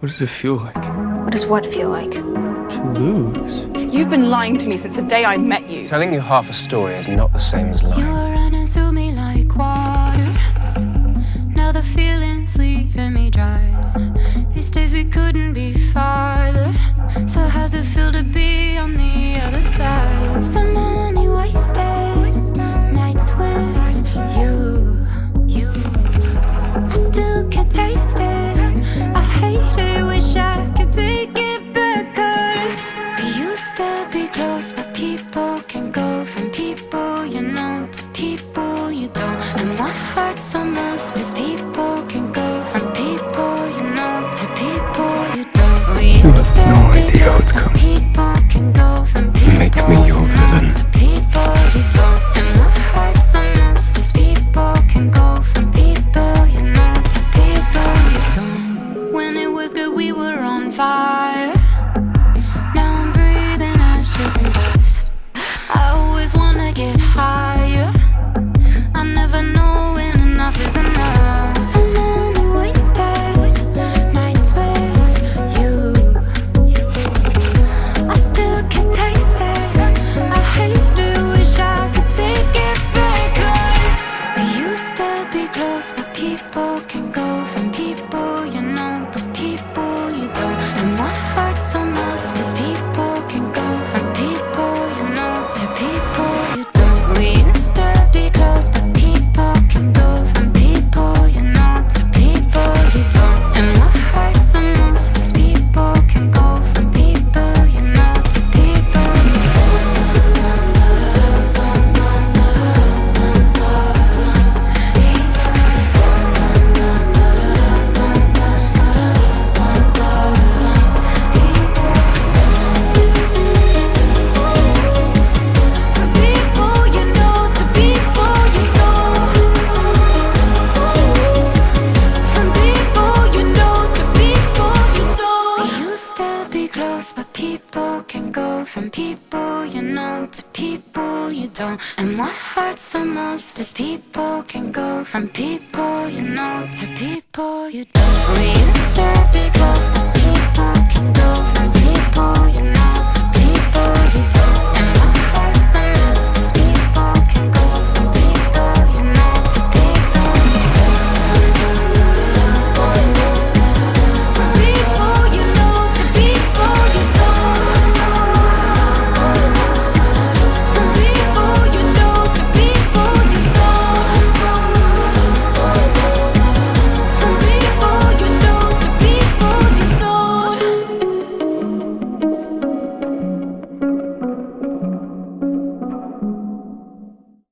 What does it feel like What does what feel like? to lose? You've been lying to me since the day I met you. Telling you half a story is not the same as lying. You lying. were running through me like water. Now the feeling's leaving me dry. These days we couldn't be farther. So how's it feel to be people can go from people you know to people you don't. And what hurts the most is people can go from people you know to people you don't. We have used no idea how close, it's come. people can go from people Make me your villain. to people you don't. And what hurts the most is people can go from people you know to people you don't. When it was good, we were on fire. can go from people you know to people you don't. And what hurts the most is people can go from people you know to people you don't. We used to be close, but people can go.